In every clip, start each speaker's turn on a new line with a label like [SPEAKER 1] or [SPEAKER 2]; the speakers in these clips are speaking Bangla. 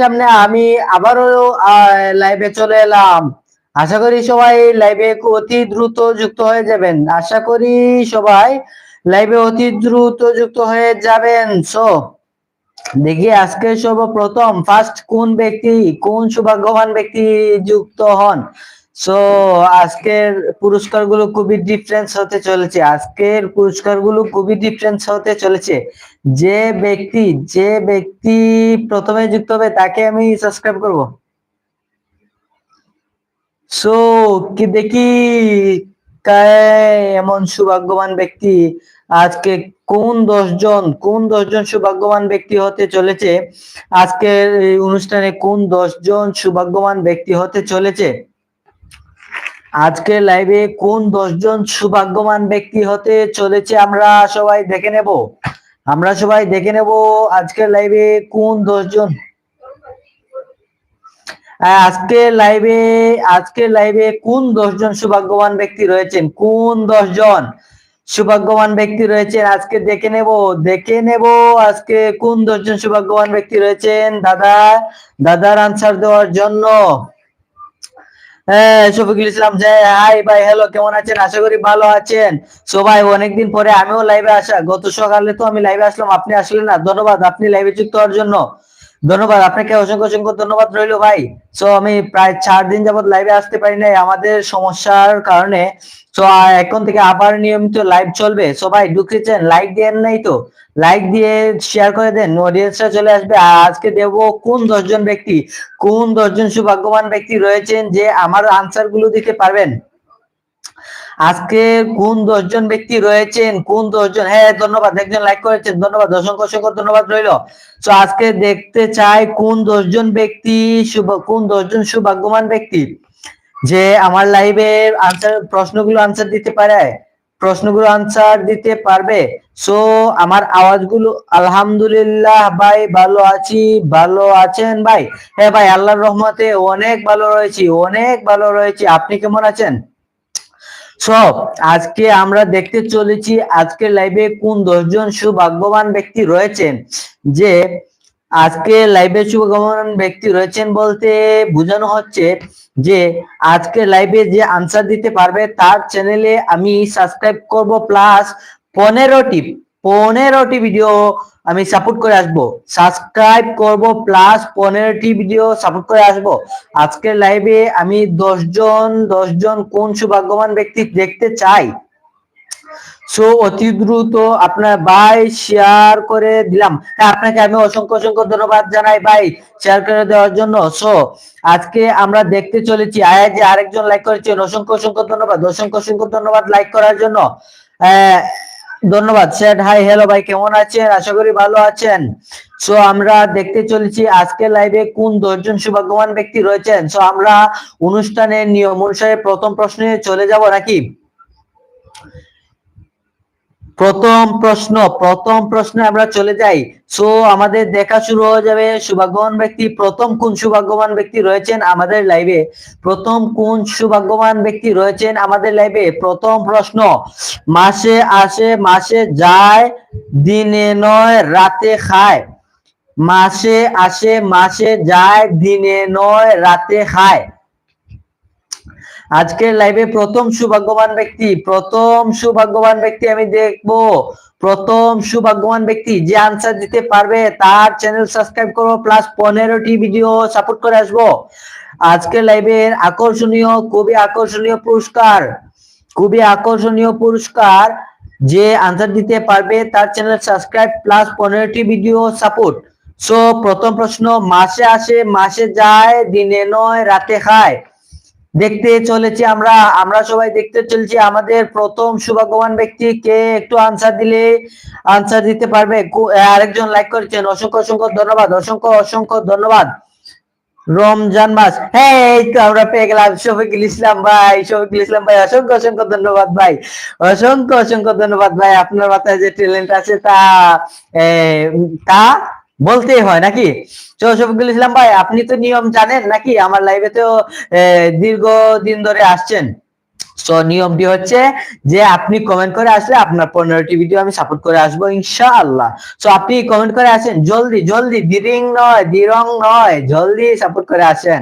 [SPEAKER 1] সামনে আমি আবারও লাইভে চলে এলাম। আশা করি সবাই লাইভে অতি দ্রুত যুক্ত হয়ে যাবেন। আশা করি সবাই লাইভে অতি দ্রুত যুক্ত হয়ে যাবেন। সো দেখি আজকে সর্বপ্রথম ফার্স্ট কোন ব্যক্তি, কোন সৌভাগ্যবান ব্যক্তি যুক্ত হন? সো আজকের পুরস্কারগুলো খুবই ডিফারেন্স হতে চলেছে। আজকের পুরস্কারগুলো খুবই ডিফারেন্স হতে চলেছে। যে ব্যক্তি যে ব্যক্তি প্রথমে যুক্ত হবে, তাকে আমি সাবস্ক্রাইব করব। সো কি দেখি? এমন সৌভাগ্যবান ব্যক্তি। আজকে কোন দশজন কোন দশজন সৌভাগ্যবান ব্যক্তি হতে চলেছে? আজকের অনুষ্ঠানে কোন দশজন সৌভাগ্যবান ব্যক্তি হতে চলেছে? আজকে লাইভে কোন দশজন সৌভাগ্যবান ব্যক্তি হতে চলেছে আমরা সবাই দেখে নেব। আমরা সবাই দেখে নেব আজকের লাইভে কোন দশজন। আজকে লাইভে আজকে লাইভে কোন দশজন সুভাগ্যবান ব্যক্তি রয়েছেন? কোন দশজন সৌভাগ্যবান ব্যক্তি রয়েছেন? আজকে দেখে নেব দেখে নেব আজকে কোন দশজন সৌভাগ্যবান ব্যক্তি রয়েছেন? দাদা, দাদার আনসার দেওয়ার জন্য। শফিকুল ইসলাম যে হাই ভাই হ্যালো কেমন আছেন? আশা করি ভালো আছেন। সবাই অনেকদিন পরে আমিও লাইভে আসা। গত সকালে তো আমি লাইভে আসলাম, আপনি আসলেন না। ধন্যবাদ, আপনি লাইভে যুক্ত হওয়ার জন্য। ধন্যবাদ, আপনাকে অসংখ্য অসংখ্য ধন্যবাদ রইল ভাই। সো আমি প্রায় চার দিন যাবত লাইভে আসতে পারি নাই, আমাদের সমস্যার কারণে। সো এখন থেকে আবার নিয়মিত লাইভ চলবে। সবাই ঢুকেছেন লাইক দেন নাই তো। লাইক দিয়ে শেয়ার করে দেন অডিয়েন্সরা চলে আসবে। আজকে দেব কোন দশজন ব্যক্তি, কোন দশজন সুভাগ্যবান ব্যক্তি রয়েছেন যে আমার আনসারগুলো দিতে পারবেন? আজকে কোন দশজন ব্যক্তি রয়েছেন? কোন দশজন? হ্যাঁ ধন্যবাদ, একজন লাইক করেছেন, ধন্যবাদ, অসংখ্য অসংখ্য ধন্যবাদ রইল। তো আজকে দেখতে চাই কোন দশজন ব্যক্তি কোন দশজন সৌভাগ্যবান ব্যক্তি? যে আমার লাইভের আনসার প্রশ্নগুলো আনসার দিতে পারে, প্রশ্নগুলো আনসার দিতে পারবে। সো আমার আওয়াজগুলো আলহামদুলিল্লাহ, ভাই, ভালো আছি, ভালো আছেন, ভাই? হ্যাঁ ভাই, আল্লাহর রহমতে অনেক ভালো রয়েছি, অনেক ভালো রয়েছি। আপনি কেমন আছেন? সব আজকে আমরা দেখতে চলেছি আজকে লাইভে কোন দশজন সুভাগ্যবান ব্যক্তি রয়েছেন? যে আজকে লাইভে সুভাগ্যবান ব্যক্তি রয়েছেন বলতে বোঝানো হচ্ছে যে আজকে লাইভে যে আনসার দিতে পারবে তার চ্যানেলে আমি সাবস্ক্রাইব করব প্লাস পনেরোটি পনেরোটি ভিডিও আমি সাপোর্ট করে আসব। সাবস্ক্রাইব করব প্লাস পনেরোটি ভিডিও সাপোর্ট করে আসব। আজকের লাইভে আমি দশজন দশজন কোন সৌভাগ্যবান ব্যক্তি দেখতে চাই? সো অতি দ্রুত আপনার ভাই শেয়ার করে দিলাম। হ্যাঁ, আপনাকে আমি অসংখ্য অসংখ্য ধন্যবাদ জানাই ভাই শেয়ার করে দেওয়ার জন্য। সো আজকে আমরা দেখতে চলেছি। আয়া যে আরেকজন লাইক করেছেন অসংখ্য অসংখ্য ধন্যবাদ অসংখ্য অসংখ্য ধন্যবাদ লাইক করার জন্য। ধন্যবাদ। স্যার হাই হ্যালো ভাই, কেমন আছেন? আশা করি ভালো আছেন। সো আমরা দেখতে চলেছি আজকে লাইভে কোন দশজন সৌভাগ্যবান ব্যক্তি রয়েছেন। সো আমরা অনুষ্ঠানের নিয়ম অনুসারে প্রথম প্রশ্নে চলে যাব নাকি? প্রথম প্রশ্ন, প্রথম প্রশ্নে আমরা চলে যাই। সো আমাদের দেখা শুরু হয়ে যাবে। সৌভাগ্যবান ব্যক্তি, প্রথম কোন সৌভাগ্যবান ব্যক্তি রয়েছেন আমাদের লাইভে প্রথম কোন সৌভাগ্যবান ব্যক্তি রয়েছেন আমাদের লাইভে প্রথম প্রশ্ন, মাসে আসে, মাসে যায়, দিনে নয়, রাতে খায়। মাসে আসে, মাসে যায়, দিনে নয়, রাতে খায়। আজকের লাইভে প্রথম সৌভাগ্যবান ব্যক্তি, প্রথম সৌভাগ্যবান ব্যক্তি আমি দেখব। প্রথম সৌভাগ্যবান ব্যক্তি যে আনসার দিতে পারবে তার চ্যানেল সাবস্ক্রাইব করব প্লাস পনেরোটি ভিডিও সাপোর্ট করে আসব। আজকের লাইভের আকর্ষণীয়, খুবই আকর্ষণীয় পুরস্কার, খুবই আকর্ষণীয় পুরস্কার যে আনসার দিতে পারবে তার চ্যানেল সাবস্ক্রাইব প্লাস পনেরোটি ভিডিও সাপোর্ট সো প্রথম প্রশ্ন, মাসে আসে, মাসে যায়, দিনে নয়, রাতে খায়। দেখতে চলেছি আমরা আমরা সবাই দেখতে চলছি। আমাদের প্রথম সৌভাগ্যবান ব্যক্তি কে একটু আনসার দিলে আনসার দিতে পারবে। আরেকজন লাইক করেছেন। অসংখ্য অসংখ্য ধন্যবাদ, অসংখ্য অসংখ্য ধন্যবাদ। রমজান মাস। হ্যাঁ এই তো আমরা পেয়ে গেলাম। শফিকুল ইসলাম ভাই, শফিকুল ইসলাম ভাই, অসংখ্য অসংখ্য ধন্যবাদ ভাই। অসংখ্য অসংখ্য ধন্যবাদ ভাই। আপনার মাথায় যে ট্যালেন্ট আছে তা তা বলতেই হয় নাকি? তো শফিকুল ইসলাম ভাই, আপনি তো নিয়ম জানেন নাকি? আমার লাইভে তো দীর্ঘ দিন ধরে আসছেন। সো নিয়মটি হচ্ছে যে আপনি কমেন্ট করে আসলে আপনার পনেরোটি ভিডিও আমি সাপোর্ট করে আসব ইনশাআল্লাহ। সো আপনি কমেন্ট করে আসেন, জলদি জলদি, দিরিং নয়, দিরং নয়, জলদি সাপোর্ট করে আসেন।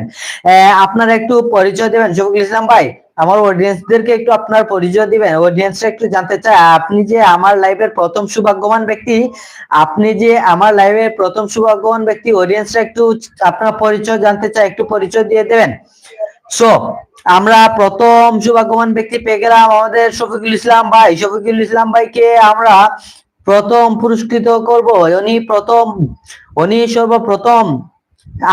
[SPEAKER 1] আপনারা একটু পরিচয় দেবেন শফিকুল ইসলাম ভাই। আমার অডিয়েন্সদেরকে একটু আপনার পরিচয় দিবেন। অডিয়েন্সরা একটু জানতে চায়, আপনি যে আমার লাইভের প্রথম সৌভাগ্যবান ব্যক্তি, আপনি যে আমার লাইভের প্রথম সৌভাগ্যবান ব্যক্তি অডিয়েন্সরা একটু আপনার পরিচয় জানতে চায়, একটু পরিচয় দিয়ে দেবেন। সো আমরা প্রথম সৌভাগ্যবান ব্যক্তি পেয়ে গেলাম আমাদের শফিকুল ইসলাম ভাই। শফিকুল ইসলাম ভাইকে আমরা প্রথম পুরস্কৃত করব। উনি প্রথম, উনি সর্বপ্রথম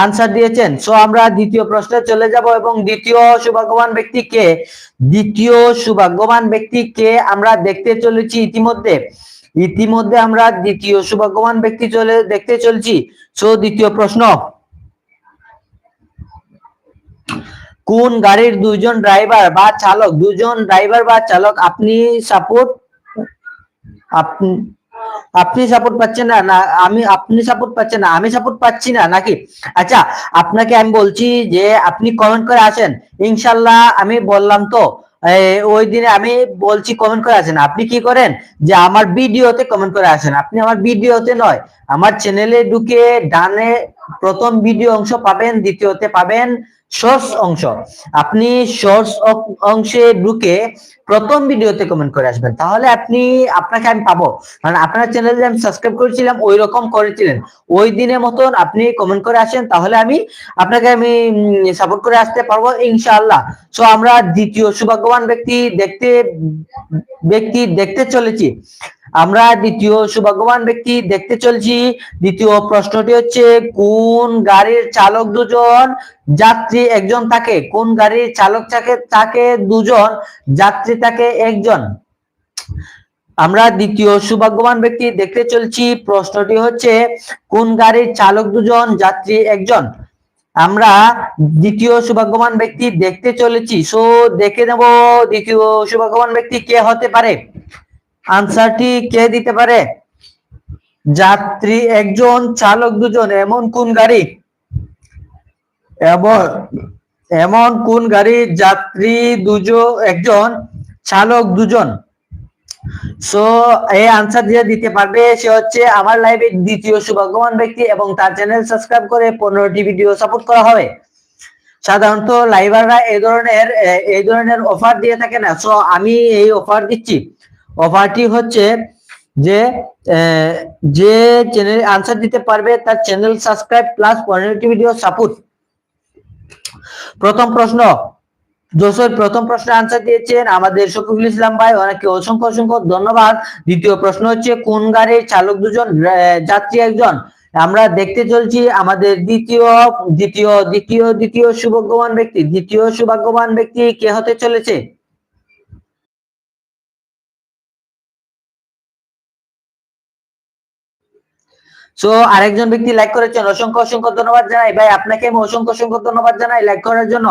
[SPEAKER 1] আনসার দিয়েছেন। সো আমরা দ্বিতীয় প্রশ্নে চলে যাব এবং দ্বিতীয় সৌভাগ্যবান ব্যক্তিকে দ্বিতীয় সৌভাগ্যবান ব্যক্তিকে আমরা দেখতে চলেছি ইতিমধ্যে? ইতিমধ্যে আমরা দ্বিতীয় সৌভাগ্যবান ব্যক্তি চলে, দেখতে চলছি। সো দ্বিতীয় প্রশ্ন। কোন গাড়ির দুজন ড্রাইভার বা চালক? দুজন ড্রাইভার বা চালক, আপনি সাপোর্ট আপনি আপনি সাপোর্ট পাচ্ছেন না না, আমি, আপনি সাপোর্ট পাচ্ছেন না, আমি সাপোর্ট পাচ্ছি না, নাকি? আচ্ছা আপনাকে আমি বলছি যে আপনি কমেন্ট করে আসেন। ইনশাল্লাহ আমি বললাম তো ওই দিনে আমি বলছি কমেন্ট করে আসেন। আপনি কি করেন? যে আমার ভিডিওতে কমেন্ট করে আসেন। আপনি আমার ভিডিওতে নয়, আমার চ্যানেলে ঢুকে ডানে প্রথম ভিডিও অংশ পাবেন, দ্বিতীয়তে পাবেন শর্টস অংশ। আপনি শর্টস অংশে ঢুকে প্রথম ভিডিওতে কমেন্ট করে আসবেন। তাহলে আপনি, আপনাকে আমি পাবো। কারণ আপনার চ্যানেলে আমি সাবস্ক্রাইব করেছিলাম ওই রকম করেছিলেন। ওই দিনের মতন আপনি কমেন্ট করে আসেন, তাহলে আমি আপনাকে আমি সাপোর্ট করে আসতে পারব, ইনশাআল্লাহ। সো আমরা দ্বিতীয় সৌভাগ্যবান ব্যক্তি দেখতে ব্যক্তি দেখতে চলেছি। আমরা দ্বিতীয় সৌভাগ্যবান ব্যক্তি দেখতে চলছি। দ্বিতীয় প্রশ্নটি হচ্ছে, কোন গাড়ির চালক দুজন যাত্রী একজন থাকে? কোন গাড়ির চালক থাকে থাকে দুজন, যাত্রী থাকে একজন? আমরা দ্বিতীয় সৌভাগ্যবান ব্যক্তি দেখতে চলছি। প্রশ্নটি হচ্ছে, কোন গাড়ির চালক দুজন, যাত্রী একজন? আমরা দ্বিতীয় সৌভাগ্যবান ব্যক্তি দেখতে চলেছি। সো দেখে নেব দ্বিতীয় সৌভাগ্যবান ব্যক্তি কে হতে পারে। আনসারটি কে দিতে পারে? যাত্রী, একজন, চালক দুজন, এমন কোন গাড়ি? এমন এমন কোন গাড়ি যাত্রী দুজন একজন, চালক দুজন? সো এই আনসার দিয়ে দিতে পারবে সে হচ্ছে আমার লাইভে দ্বিতীয় সৌভাগ্যবান ব্যক্তি এবং তার চ্যানেল সাবস্ক্রাইব করে পনেরোটি ভিডিও সাপোর্ট করা হবে। সাধারণত লাইভাররা এই ধরনের এই ধরনের অফার দিয়ে থাকে না। সো আমি এই অফার দিচ্ছি। অফারটি হচ্ছে যে যে চ্যানেল আনসার দিতে পারবে তার চ্যানেল সাবস্ক্রাইব প্লাস পনেরোটি ভিডিও সাপোর্ট প্রথম প্রশ্ন, যশোর প্রথম প্রশ্নের আনসার দিয়েছেন আমাদের শফিকুল ইসলাম ভাই অনেকে অসংখ্য অসংখ্য ধন্যবাদ। দ্বিতীয় প্রশ্ন হচ্ছে, কোন গাড়ির চালক দুজন যাত্রী একজন? আমরা দেখতে চলছি আমাদের দ্বিতীয় দ্বিতীয় দ্বিতীয় দ্বিতীয় সৌভাগ্যবান ব্যক্তি, দ্বিতীয় সৌভাগ্যবান ব্যক্তি কে হতে চলেছে? সো আরেকজন ব্যক্তি লাইক করেছেন, অসংখ্য অসংখ্য ধন্যবাদ জানাই। ভাই, আপনাকে আমি অসংখ্য অসংখ্য ধন্যবাদ জানাই লাইক করার জন্য।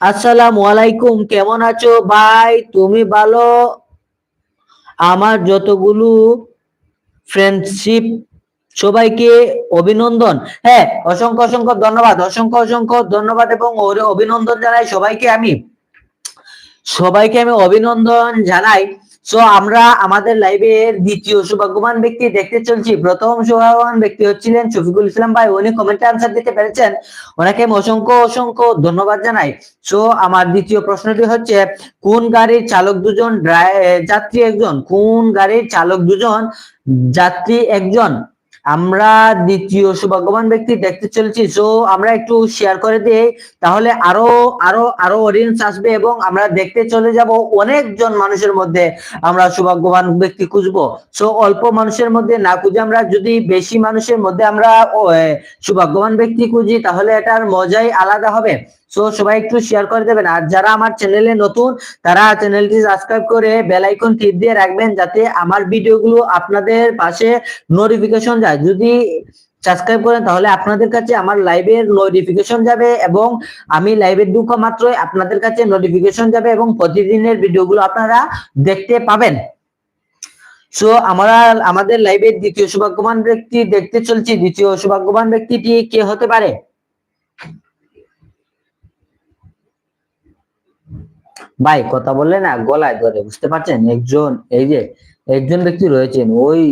[SPEAKER 1] আসসালামু আলাইকুম, কেমন আছো? ভাই, তুমি ভালো? আমার যতগুলো ফ্রেন্ডশিপ সবাইকে অভিনন্দন। হ্যাঁ অসংখ্য অসংখ্য ধন্যবাদ, অসংখ্য অসংখ্য ধন্যবাদ এবং ওরে অভিনন্দন জানাই সবাইকে আমি। সবাইকে আমি অভিনন্দন জানাই। সো আমরা আমাদের লাইভের দ্বিতীয় সৌভাগ্যবান ব্যক্তি দেখতে চলছি। প্রথম সৌভাগ্যবান ব্যক্তি হচ্ছিলেন শফিকুল ইসলাম ভাই। উনি কমেন্টে আনসার দিতে পেরেছেন। ওনাকে অসংখ্য অসংখ্য ধন্যবাদ জানাই। সো আমার দ্বিতীয় প্রশ্নটি হচ্ছে, কোন গাড়ির চালক দুজন যাত্রী একজন? কোন গাড়ির চালক দুজন যাত্রী একজন? আমরা দ্বিতীয় সৌভাগ্যবান ব্যক্তি দেখতে চলেছি। সো আমরা একটু শেয়ার করে দিই, তাহলে আরও আরও আরও অডিয়েন্স আসবে এবং আমরা দেখতে চলে যাব অনেকজন মানুষের মধ্যে আমরা সৌভাগ্যবান ব্যক্তি খুঁজবো। সো অল্প মানুষের মধ্যে না খুঁজে আমরা, যদি বেশি মানুষের মধ্যে আমরা সৌভাগ্যবান ব্যক্তি খুঁজি, তাহলে এটার মজাই আলাদা হবে। সো সবাই একটু শেয়ার করে দেবেন। আর যারা আমার চ্যানেলে নতুন, তারা চ্যানেলটি সাবস্ক্রাইব করে বেল আইকন টিপ দিয়ে রাখবেন যাতে আমার ভিডিওগুলো আপনাদের পাশে নোটিফিকেশন যায়। যদি সাবস্ক্রাইব করেন, তাহলে আপনাদের কাছে আমার লাইভের নোটিফিকেশন যাবে এবং আমি লাইভে ঢুকা মাত্রই, আপনাদের কাছে নোটিফিকেশন যাবে এবং প্রতিদিনের ভিডিওগুলো আপনারা দেখতে পাবেন। সো আমরা, আমাদের লাইভের দ্বিতীয় সৌভাগ্যবান ব্যক্তি দেখতে চলছি। দ্বিতীয় সৌভাগ্যবান ব্যক্তিটি কে হতে পারে? ভাই, কথা বললে না গলায় ধরে, বুঝতে পারছেন? একজন, এই যে, একজন ব্যক্তি রয়েছেন, ওই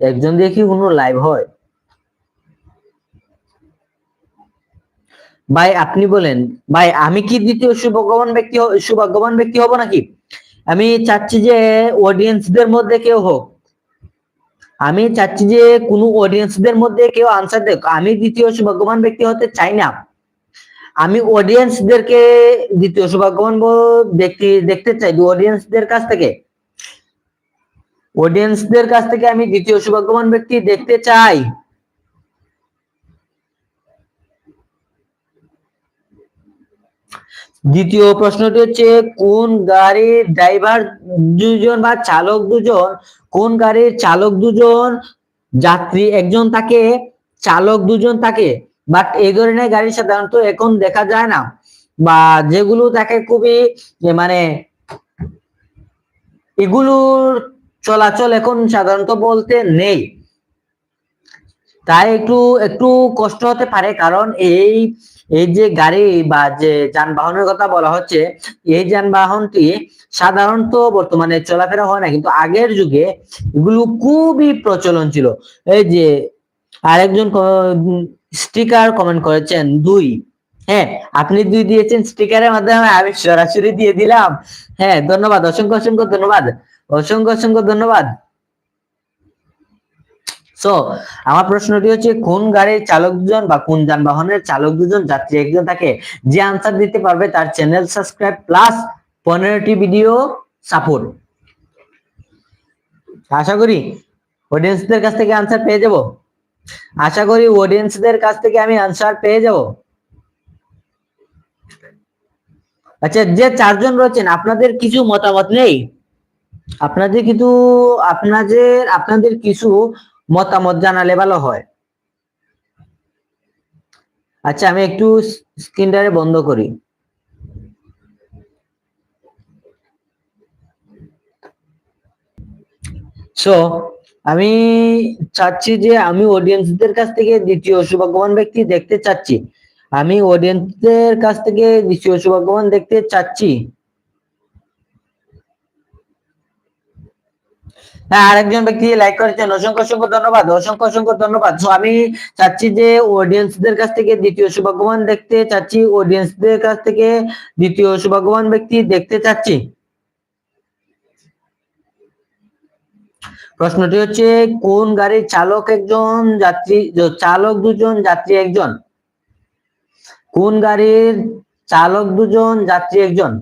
[SPEAKER 1] একজন দিয়ে কি কোনো লাইভ হয়? ভাই, আপনি বলেন, ভাই, আমি কি দ্বিতীয় সৌভাগ্যবান ব্যক্তি সৌভাগ্যবান ব্যক্তি হব নাকি? আমি চাচ্ছি যে অডিয়েন্সদের মধ্যে কেউ হোক। আমি চাচ্ছি যে কোনো অডিয়েন্সদের মধ্যে কেউ আনসার দেখ আমি দ্বিতীয় সৌভাগ্যবান ব্যক্তি হতে চাই না। আমি অডিয়েন্সদেরকে দ্বিতীয় সৌভাগ্যবান ব্যক্তি দেখতে চাই অডিয়েন্সদের কাছ থেকে। অডিয়েন্সদের কাছ থেকে আমি দ্বিতীয় সৌভাগ্যবান ব্যক্তি দেখতে চাই। দ্বিতীয় প্রশ্নটি হচ্ছে, কোন গাড়ির ড্রাইভার দুজন বা চালক দুজন, কোন গাড়ির চালক দুজন যাত্রী একজন থাকে, চালক দুজন থাকে? বাট এই ধরনের গাড়ি সাধারণত এখন দেখা যায় না। বা যেগুলো থাকে খুবই মানে এগুলোর চলাচল এখন সাধারণত বলতে নেই। তাই একটু একটু কষ্ট হতে পারে কারণ এই এই যে গাড়ি বা যে যানবাহনের কথা বলা হচ্ছে, এই যানবাহনটি সাধারণত বর্তমানে চলাফেরা হয় না। কিন্তু আগের যুগে এগুলো খুবই প্রচলন ছিল। এই যে আরেকজন স্টিকার কমেন্ট করেছেন দুই। হ্যাঁ আপনি দুই দিয়েছেন স্টিকারের মাধ্যমে, আমি সরাসরি দিয়ে দিলাম। হ্যাঁ ধন্যবাদ, অসংখ্য অসংখ্য ধন্যবাদ, অসংখ্য অসংখ্য ধন্যবাদ। সো আমার প্রশ্নটি হচ্ছে, কোন গাড়ির চালক দুজন বা কোন যানবাহনের চালক দুজন যাত্রী একজন থাকে যে আনসার দিতে পারবে তার চ্যানেল সাবস্ক্রাইব প্লাস পনেরোটি ভিডিও সাপোর্ট আশা করি অডিয়েন্সদের কাছ থেকে আনসার পেয়ে যাব। আশা করি অডিয়েন্সদের কাছ থেকে আমি আনসার পেয়ে যাব। আচ্ছা যে চারজন রয়েছেন, আপনাদের কিছু মতামত নেই? আপনাদের কিছু আপনাদের আপনাদের কিছু মতামত জানালে ভালো হয়। আচ্ছা আমি একটু স্ক্রিনটারে বন্ধ করি। সো আমি চাচ্ছি যে আমি অডিয়েন্সদের কাছ থেকে দ্বিতীয় সৌভাগ্যবান ব্যক্তি দেখতে চাচ্ছি। আমি অডিয়েন্সদের কাছ থেকে দ্বিতীয় সৌভাগ্যবান দেখতে চাচ্ছি। হ্যাঁ আরেকজন ব্যক্তি লাইক করেছেন। অসংখ্য অসংখ্য ধন্যবাদ, অসংখ্য অসংখ্য ধন্যবাদ। আমি চাচ্ছি যে অডিয়েন্সদের কাছ থেকে দ্বিতীয় সৌভাগ্যবান দেখতে চাচ্ছি অডিয়েন্সদের কাছ থেকে দ্বিতীয় সৌভাগ্যবান ব্যক্তি দেখতে চাচ্ছি। প্রশ্নটি হচ্ছে, কোন গাড়ির চালক একজন যাত্রী চালক দুজন, যাত্রী একজন? কোন গাড়ির চালক দুজন, যাত্রী একজন?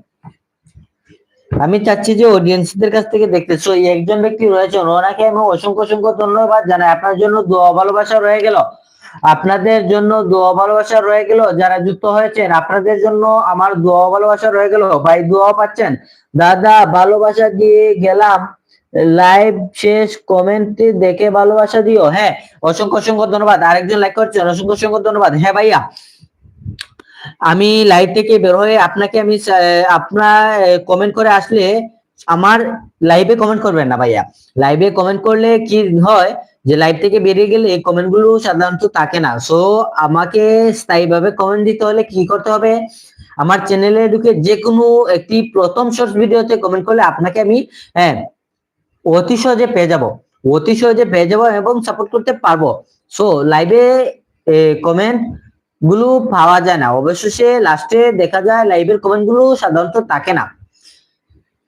[SPEAKER 1] আমি চাচ্ছি যে অডিয়েন্সদের কাছ থেকে দেখতে। সো একজন ব্যক্তি রয়েছেন। ওনাকে আমি অসংখ্য অসংখ্য ধন্যবাদ জানাই। আপনার জন্য দোয়া ভালোবাসা রয়ে গেল। আপনাদের জন্য দোয়া ভালোবাসা রয়ে গেল। যারা যুক্ত হয়েছেন, আপনাদের জন্য আমার দোয়া ভালোবাসা রয়ে গেল। ভাই দোয়া পাচ্ছেন। দাদা, ভালোবাসা দিয়ে গেলাম। লাইভ শেষ কমেন্টে দেখে ভালোবাসা দিও। হ্যাঁ অসংখ্য অসংখ্য ধন্যবাদ। আরেকজন লাইক করছেন অসংখ্য অসংখ্য ধন্যবাদ। হ্যাঁ ভাইয়া, আমি লাইভ থেকে বের হয়ে আপনাকে আমি আপনার কমেন্ট করে আসলে আমার লাইভে কমেন্ট করবেন না ভাইয়া। লাইভে কমেন্ট করলে কি হয় যে লাইভ থেকে বেরিয়ে গেলে এই কমেন্টগুলো সাধারণত থাকে না। সো আমাকে স্থায়ীভাবে কমেন্ট দিতে হলে কি করতে হবে? আমার চ্যানেলে ঢুকে যে কোনো একটি প্রথম শর্টস ভিডিওতে কমেন্ট করলে আপনাকে আমি হ্যাঁ অতি সহজে পেয়ে যাব অতি সহজে পেয়ে যাব এবং সাপোর্ট করতে পারব। সো লাইভে কমেন্টগুলো পাওয়া যায় না। অবশেষে লাস্টে দেখা যায় লাইভের কমেন্টগুলো সাধারণত থাকে না।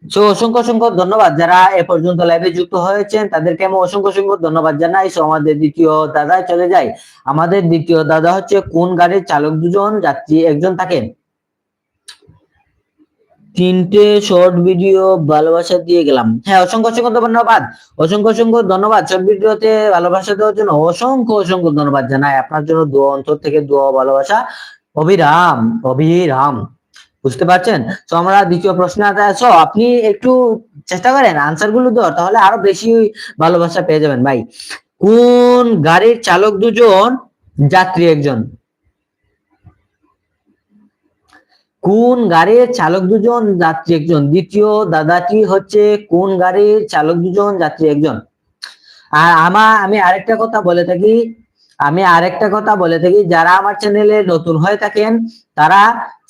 [SPEAKER 1] সো অসংখ্য অসংখ্য ধন্যবাদ। যারা এ পর্যন্ত লাইভে যুক্ত হয়েছেন, তাদেরকে আমি অসংখ্য অসংখ্য ধন্যবাদ জানাই। সো আমাদের দ্বিতীয় দাদায় চলে যাই আমাদের দ্বিতীয় দাদা হচ্ছে কোন গাড়ির চালক দুজন যাত্রী একজন থাকেন? তিনটে শর্ট ভিডিও ভালোবাসা দিয়ে গেলাম। হ্যাঁ অসংখ্য অসংখ্য ধন্যবাদ। অসংখ্য অসংখ্য ধন্যবাদ শর্ট ভিডিওতে ভালোবাসা দেওয়ার জন্য। অসংখ্য অসংখ্য ধন্যবাদ জানাই আপনার জন্য দোয়া অন্তর থেকে দোয়া ভালোবাসা। অবিরাম অবিরাম। বুঝতে পারছেন? তো আমরা দ্বিতীয় প্রশ্নে আপনি একটু চেষ্টা করেন আনসারগুলো দেওয়ার, তাহলে আরও বেশি ভালোবাসা পেয়ে যাবেন। ভাই, কোন গাড়ির চালক দুজন যাত্রী একজন? কোন গাড়ির চালক দুজন যাত্রী একজন? দ্বিতীয় দাদাটি হচ্ছে কোন গাড়ির চালক দুজন যাত্রী একজন? আর আমার আমি আরেকটা কথা বলে থাকি, আমি আরেকটা কথা বলে থাকি, যারা আমার চ্যানেলে নতুন হয়ে থাকেন, তারা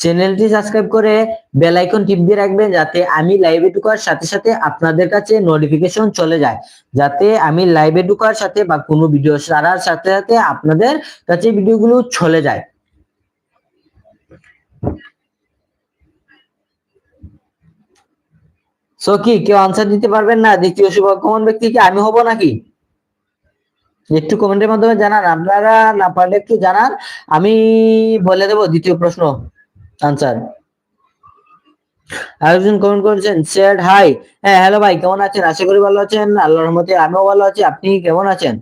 [SPEAKER 1] চ্যানেলটি সাবস্ক্রাইব করে বেল আইকন টিপ দিয়ে রাখবেন, যাতে আমি লাইভে ঢুকার সাথে সাথে আপনাদের কাছে নোটিফিকেশন চলে যায়। যাতে আমি লাইভে ঢুকার সাথে বা কোনো ভিডিও ছাড়ার সাথে সাথে আপনাদের কাছে ভিডিওগুলো চলে যায়। সো কি, কেউ আনসার দিতে পারবেন না? দ্বিতীয় শুভগমন ব্যক্তি কি, আমি হব নাকি? একটু কমেন্টের মাধ্যমে জানান, আপনারা না পারলে একটু জানান। আমি বলে দেবো দ্বিতীয় প্রশ্ন আনসার আরেকজন কমেন্ট করেছেন স্যার হাই হ্যাঁ হ্যালো ভাই, কেমন আছেন? আশা করি ভালো আছেন। আল্লাহর রহমতে আমিও ভালো আছি। আপনি কেমন আছেন?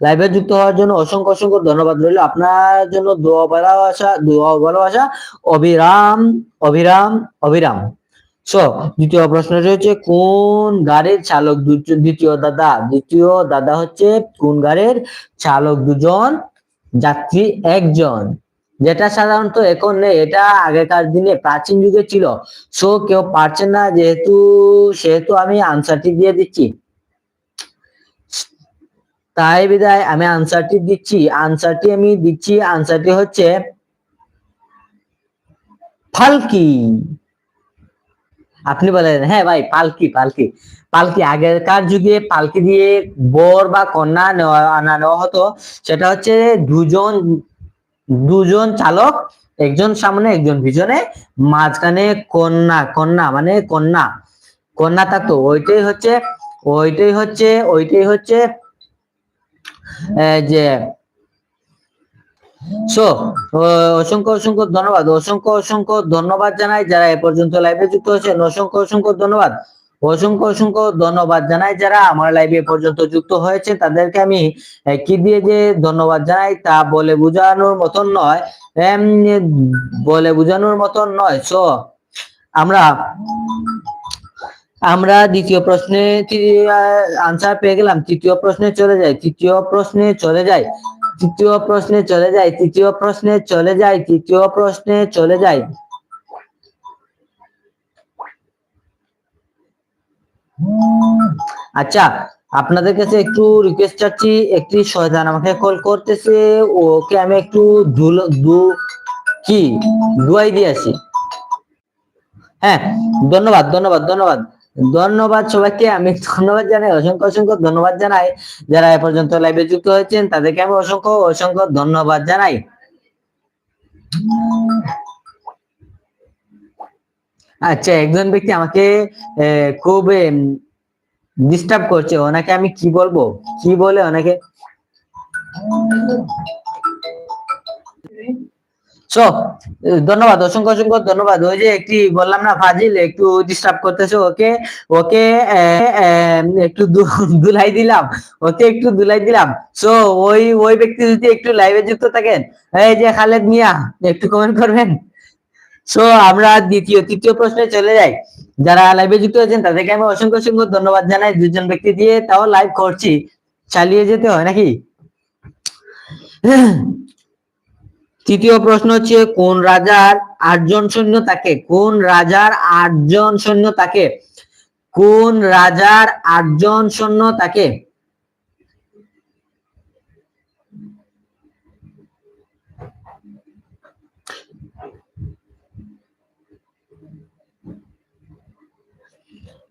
[SPEAKER 1] লাইভে যুক্ত হওয়ার জন্য অসংখ্য অসংখ্য ধন্যবাদ রইল। আপনার জন্য দোয়া ভালোবাসা দোয়া ভালোবাসা। অবিরাম অবিরাম অবিরাম। সো, দ্বিতীয় প্রশ্নটি হচ্ছে কোন গাড়ির চালক দ্বিতীয় দাদা দ্বিতীয় দাদা হচ্ছে কোন গাড়ির চালক দুজন? যাত্রী একজন। যেটা সাধারণত এখন নেই, এটা আগেকার দিনে প্রাচীন যুগে ছিল। সো, কেউ পারছে না, যেহেতু, সেহেতু আমি আনসারটি দিয়ে দিচ্ছি। তাই বিদায়, আমি আনসারটি দিচ্ছি। আনসারটি আমি দিচ্ছি আনসারটি হচ্ছে ফালকি। আপনি বলেন হ্যাঁ ভাই, পালকি পালকি। পালকি আগেকার যুগে পালকি দিয়ে বর বা কন্যা আনা নেওয়া হতো। সেটা হচ্ছে দুজন দুজন চালক, একজন সামনে, একজন পিছনে, মাঝখানে কন্যা কন্যা মানে কন্যা কন্যা থাকতো। ওইটাই হচ্ছে ওইটাই হচ্ছে ওইটাই হচ্ছে যে সো অসংখ্য অসংখ্য ধন্যবাদ। অসংখ্য অসংখ্য ধন্যবাদ জানাই যারা এ পর্যন্ত লাইভে যুক্ত হয়েছেন। অসংখ্য অসংখ্য ধন্যবাদ। অসংখ্য অসংখ্য ধন্যবাদ জানাই যারা আমার লাইভে পর্যন্ত যুক্ত হয়েছে তাদেরকে আমি কি দিয়ে যে ধন্যবাদ জানাই তা বলে বোঝানোর মতন নয়। বলে বোঝানোর মতন নয়। সো আমরা আমরা দ্বিতীয় প্রশ্নে আনসার পেয়ে গেলাম। তৃতীয় প্রশ্নে চলে যাই। তৃতীয় প্রশ্নে চলে যাই। তৃতীয় প্রশ্নে চলে যাই, তৃতীয় প্রশ্নে চলে যাই, তৃতীয় প্রশ্নে চলে যাই। আচ্ছা আপনাদের কাছে একটু রিকোয়েস্ট চাচ্ছি, একটি শয়তান আমাকে কল করতেছে, ওকে আমি একটু ধুল, দু, কি? দুয়াই দিয়ে আসি। হ্যাঁ ধন্যবাদ ধন্যবাদ ধন্যবাদ। ধন্যবাদ সবাইকে। আমি ধন্যবাদ জানাই, অসংখ্য অসংখ্য ধন্যবাদ জানাই। যারা এ পর্যন্ত লাইভে যুক্ত হয়েছেন, তাদেরকে আমি অসংখ্য অসংখ্য ধন্যবাদ জানাই। আচ্ছা একজন ব্যক্তি আমাকে খুব ডিস্টার্ব করছে। ওনাকে আমি কি বলব? কি বলে ওনাকে? সো ধন্যবাদ, অসংখ্য অসংখ্য ধন্যবাদ। ওই যে একটি বললাম না, ফাজিল, একটু ডিস্টার্ব করতেছে ওকে। ওকে একটু দুলাই দিলাম। ওকে একটু দুলাই দিলাম। সো ওই ওই ব্যক্তি যদি একটু লাইভে যুক্ত থাকেন, এই যে খালেদ মিয়া, একটু কমেন্ট করবেন? সো আমরা দ্বিতীয়, তৃতীয় প্রশ্নে চলে যাই। যারা লাইভে যুক্ত হয়েছেন তাদেরকে আমি অসংখ্য অসংখ্য ধন্যবাদ জানাই। দুজন ব্যক্তি দিয়ে তাও লাইভ করছি। চালিয়ে যেতে হয় নাকি? তৃতীয় প্রশ্ন হচ্ছে, কোন রাজার আটজন সৈন্য থাকে? কোন রাজার আটজন সৈন্য থাকে? কোন রাজার আটজন সৈন্য থাকে?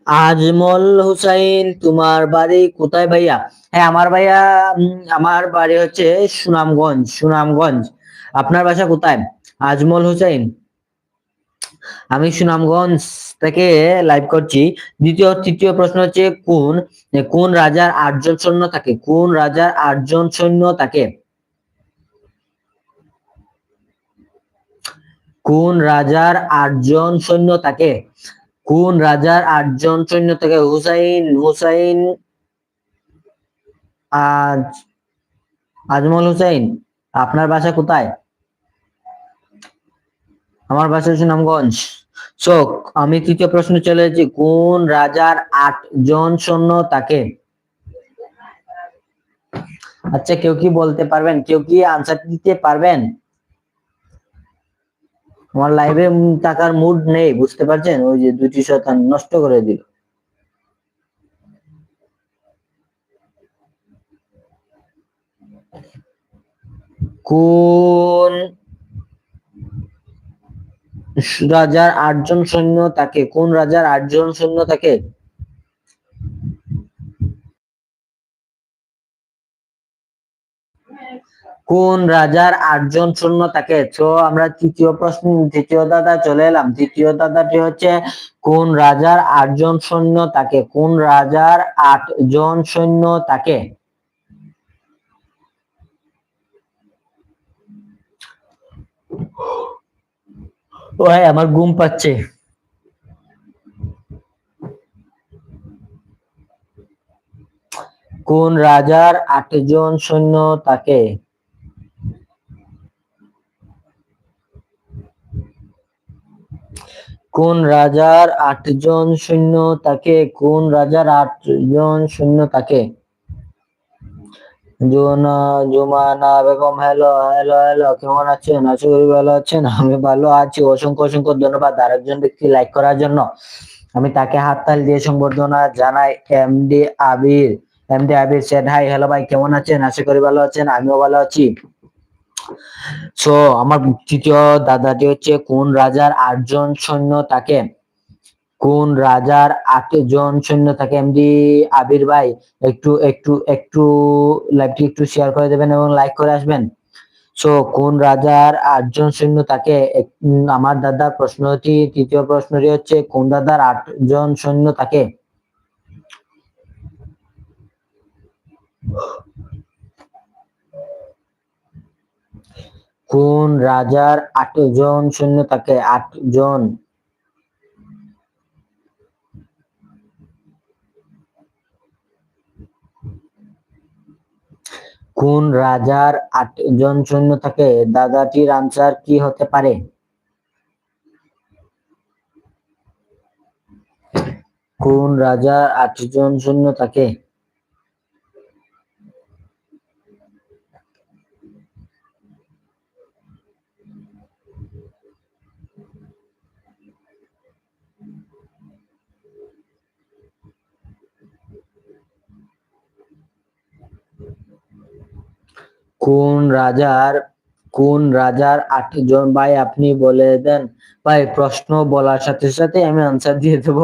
[SPEAKER 1] আজমল হুসাইন, তোমার বাড়ি কোথায় ভাইয়া? হ্যাঁ আমার ভাইয়া আমার বাড়ি হচ্ছে সুনামগঞ্জ সুনামগঞ্জ। আপনার বাসা কোথায়? আজমল হুসাইন আমি সুনামগঞ্জ থেকে লাইভ করছি। দ্বিতীয়, তৃতীয় প্রশ্ন হচ্ছে, কোন কোন রাজার আটজন সৈন্য থাকে? কোন রাজার আটজন সৈন্য থাকে? কোন রাজার আটজন সৈন্য থাকে? কোন রাজার আটজন সৈন্য থাকে? হুসাইন হুসাইন, আজ, আজমল হুসাইন আপনার বাসা কোথায়? আমার বাসা নামগঞ্জ। সো আমি তৃতীয় প্রশ্ন চলে যাচ্ছি কোন রাজার আট জন সৈন্য থাকে আচ্ছা কেউ কি বলতে পারবেন? কেউ কি আনসার দিতে পারবেন? আমার লাইভে টাকার মুড নেই, বুঝতে পারছেন? ওই যে দুটি শতান নষ্ট করে দিল। কোন রাজার আটজন সৈন্য থাকে। কোন রাজার আটজন সৈন্য থাকে? কোন রাজার আটজন সৈন্য থাকে? তো আমরা তৃতীয় প্রশ্ন তৃতীয় দাদা চলে এলাম। তৃতীয় দাদাটি হচ্ছে, কোন রাজার আটজন সৈন্য থাকে? কোন রাজার আটজন সৈন্য থাকে? হ্যাঁ আমার ঘুম পাচ্ছে। কোন রাজার আটজন সৈন্য থাকে কোন রাজার আটজন সৈন্য থাকে কোন রাজার আটজন সৈন্য থাকে জোনা Jumana Begum, hello hello hello, কেমন আছেন? আশা করি ভালো আছেন, আমি ভালো আছি। অসংখ্য অসংখ্য ধন্যবাদ আরেকজন ব্যক্তি লাইক করার জন্য। আমি তাকে হাততালি দিয়ে সংবর্ধনা জানাই MD Abir MD Abir said hi hello ভাই, কেমন আছেন? আশা করি ভালো আছেন, আমিও ভালো আছি। সো আমার তৃতীয় দাদাটি হচ্ছে কোন রাজার আটজন সৈন্য থাকে কোন রাজার আটজন সৈন্য থাকে? এমডি আবির ভাই, একটু একটু একটু লাইভটি একটু শেয়ার করে দেবেন এবং লাইক করে আসবেন। সো কোন রাজার আটজন সৈন্য থাকে? আমার দাদার প্রশ্নটি, তৃতীয় প্রশ্নটি হচ্ছে, কোন রাজার আটজন সৈন্য থাকে? কোন রাজার আটজন সৈন্য থাকে? আটজন। কোন রাজার আটজন সৈন্য থাকে? দাদাটির আনসার কি হতে পারে? কোন রাজার আটজন সৈন্য থাকে? কোন রাজার কোন রাজার আটজন ভাই আপনি বলে দেন? ভাই, প্রশ্ন বলার সাথে সাথে আমি আনসার দিয়ে দেব।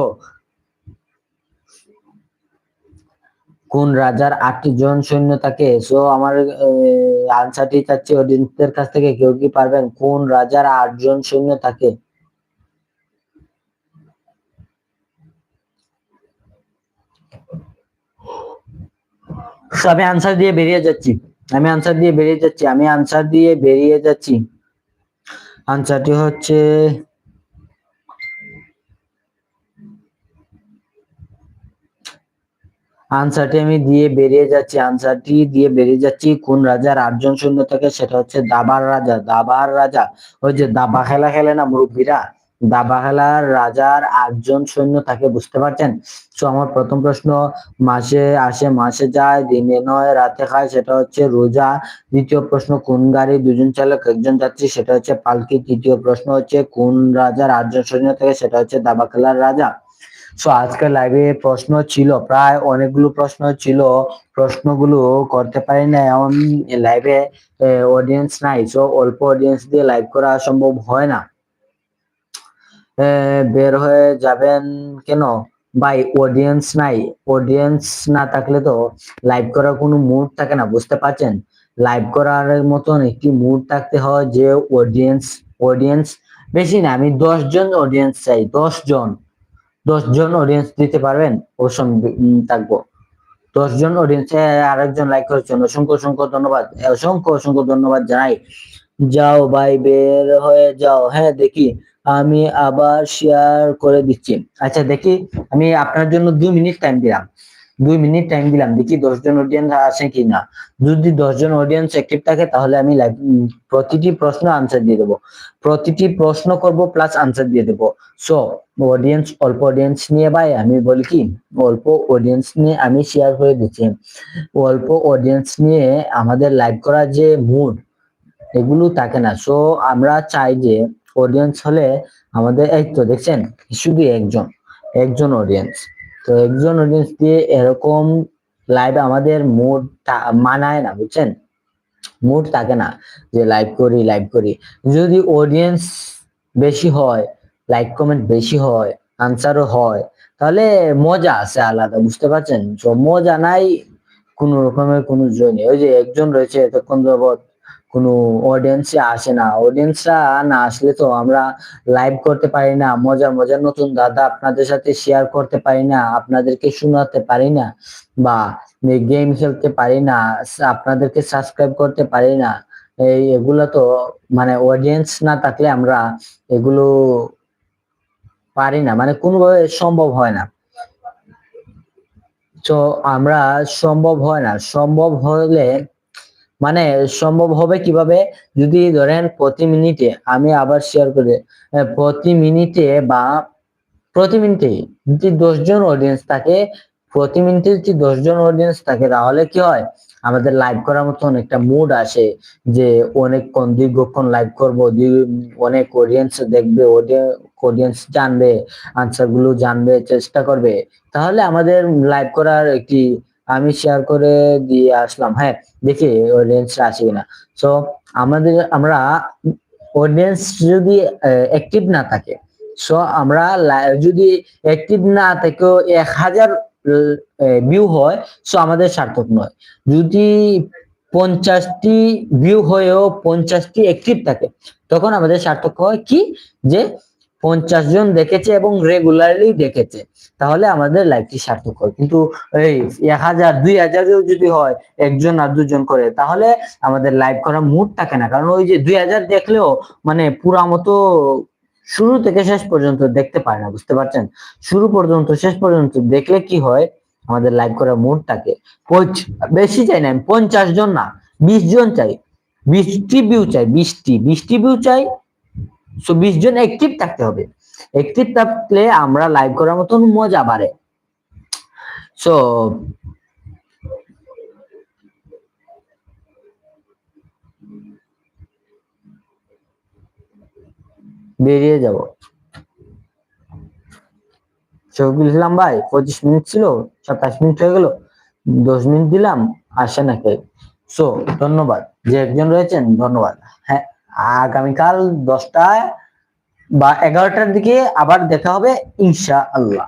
[SPEAKER 1] কোন রাজার আটজন সৈন্য থাকে? সো আমার আনসারটি চাচ্ছি অডিয়েন্সদের কাছ থেকে, কেউ কি পারবেন? কোন রাজার আটজন সৈন্য থাকে? আমি আনসার দিয়ে বেরিয়ে যাচ্ছি। আমি আনসার দিয়ে বেরিয়ে যাচ্ছি, আমি আনসার দিয়ে বেরিয়ে যাচ্ছি। আনসারটি হচ্ছে আনসারটি আমি দিয়ে বেরিয়ে যাচ্ছি আনসারটি দিয়ে বেরিয়ে যাচ্ছি, কোন রাজার আটজন সৈন্য থাকে সেটা হচ্ছে দাবার রাজা দাবার রাজা। ওই যে দাবা খেলা খেলে না মুরব্বীরা? দাবা খেলার রাজার আটজন সৈন্য থাকে, বুঝতে পারছেন? তো আমার প্রথম প্রশ্ন, মাসে আসে, মাসে যায়, দিনে নয়, রাতে খায়, সেটা হচ্ছে রোজা। দ্বিতীয় প্রশ্ন, কোন গাড়ি দুজন চালক, একজন যাত্রী, সেটা হচ্ছে পালকি। তৃতীয় প্রশ্ন হচ্ছে, কোন রাজার আটজন সৈন্য থাকে, সেটা হচ্ছে দাবা খেলার রাজা। সো আজকের লাইভে প্রশ্ন ছিল, প্রায় অনেকগুলো প্রশ্ন ছিল, প্রশ্নগুলো করতে পারি না এমন লাইভে অডিয়েন্স নাই। সো অল্প অডিয়েন্স দিয়ে লাইভ করা সম্ভব হয় না। বের হয়ে যাবেন কেন? ভাই অডিয়েন্স নাই। অডিয়েন্স না থাকলে তো লাইভ করার কোনো মুড থাকে না বুঝতে পারছেন? লাইভ করার মতন একটি মুড থাকতে হয় যে অডিয়েন্স অডিয়েন্স বেশি না আমি দশ জন অডিয়েন্স চাই দশ জন। দশ জন অডিয়েন্স দিতে পারবেন? উম, থাকব। দশ জন অডিয়েন্স আরেকজন লাইক করেছেন অসংখ্য অসংখ্য ধন্যবাদ অসংখ্য অসংখ্য ধন্যবাদ জানাই। যাও ভাই বের হয়ে যাও। হ্যাঁ দেখি। আমি আবার শেয়ার করে দিচ্ছি। আচ্ছা দেখি, আমি আপনার জন্য দুই মিনিট টাইম দিলাম। দুই মিনিট টাইম দিলাম, দেখি দশজন অডিয়েন্স আছে কি না যদি দশজন অডিয়েন্স অ্যাক্টিভ থাকে, তাহলে আমি প্রতিটি প্রশ্ন আনসার দিয়ে দেবো। প্রতিটি প্রশ্ন করব প্লাস আনসার দিয়ে দেবো। সো অডিয়েন্স অল্প অডিয়েন্স নিয়ে ভাই, আমি বলি কি, অল্প অডিয়েন্স নিয়ে আমি শেয়ার করে দিচ্ছি। অল্প অডিয়েন্স নিয়ে আমাদের লাইভ করার যে মুড এগুলো থাকে না। সো আমরা চাই যে অডিয়েন্স হলে আমাদের এই তো দেখছেন, শুধু একজন একজন অডিয়েন্স তো একজন অডিয়েন্স দিয়ে এরকম লাইভ আমাদের মুড মানায় না, বুঝছেন? মুড থাকে না যে লাইভ করি লাইভ করি। যদি অডিয়েন্স বেশি হয় লাইক কমেন্ট বেশি হয় আনসারও হয়, তাহলে মজা আছে আলাদা, বুঝতে পারছেন? মজা নাই, কোন রকমের কোনো জয় নেই। ওই যে একজন রয়েছে এতক্ষণ যাবৎ কোনো অডিয়েন্সে আসে না। অডিয়েন্সরা না আসলে তো আমরা লাইভ করতে পারি না মজার মজার নতুন দাদা আপনাদের সাথে শেয়ার করতে পারি না, আপনাদেরকে শোনাতে পারি না বা গেম খেলতে পারি না, আপনাদেরকে সাবস্ক্রাইব করতে পারি না। এই এগুলো তো মানে অডিয়েন্স না থাকলে আমরা এগুলো পারি না মানে কোনোভাবে সম্ভব হয় না। তো আমরা সম্ভব হয় না। সম্ভব হলে মানে সম্ভব হবে কীভাবে? যদি ধরেন প্রতি মিনিটে আমি আবার শেয়ার করে প্রতি মিনিটে বা প্রতি মিনিটে যদি দশজন অডিয়েন্স থাকে, প্রতি মিনিটে যদি দশজন অডিয়েন্স থাকে, তাহলে কি হয়? আমাদের লাইভ করার মতন একটা মুড আসে যে অনেকক্ষণ দীর্ঘক্ষণ লাইভ করব অনেক অডিয়েন্স দেখবে অডিয়েন্স জানবে আনসারগুলো জানবে, চেষ্টা করবে। তাহলে আমাদের লাইভ করার একটি আমি শেয়ার করে দিয়ে আসলাম। হ্যাঁ দেখি অডিয়েন্স আসে কিনা। সো আমাদের, আমরা অডিয়েন্স যদি অ্যাক্টিভ না থাকে সো আমরা যদি অ্যাক্টিভ না থেকেও এক হাজার ভিউ হয় সো আমাদের সার্থক নয়। যদি পঞ্চাশটি ভিউ হয়েও পঞ্চাশটি অ্যাক্টিভ থাকে, তখন আমাদের সার্থক হয় কি? যে পঞ্চাশ জন দেখেছে এবং রেগুলারলি দেখেছে। তাহলে আমাদের লাইভটি সার্থক হয় কিন্তু এই এক হাজার, দুই হাজারেও যদি হয়, একজন আর দুজন করে, তাহলে আমাদের লাইভ করার মুড থাকে না। কারণ ওই যে দুই হাজার দেখলেও মানে পুরা মতো শুরু থেকে শেষ পর্যন্ত দেখতে পায় না, বুঝতে পারছেন? শুরু পর্যন্ত, শেষ পর্যন্ত দেখলে কি হয়, আমাদের লাইভ করার মুড থাকে। বেশি চাই না আমি, পঞ্চাশ জন না, বিশ জন চাই। বিশটি ভিউ চাই, বিশটি। বিশটি ভিউ চাই সো বিশ জন অ্যাক্টিভ থাকতে হবে। অ্যাক্টিভ থাকলে আমরা লাইভ করার মতন মজা বাড়ে। সো বেরিয়ে যাব। শফিকুল ইসলাম ভাই? পঁচিশ মিনিট ছিল, সাতাশ মিনিট হয়ে গেল, দশ মিনিট দিলাম, আসে না কেউ সো ধন্যবাদ। যে একজন রয়েছেন, ধন্যবাদ। হ্যাঁ। আগামীকাল দশটায় বা এগারোটার দিকে আবার দেখা হবে ইনশা আল্লাহ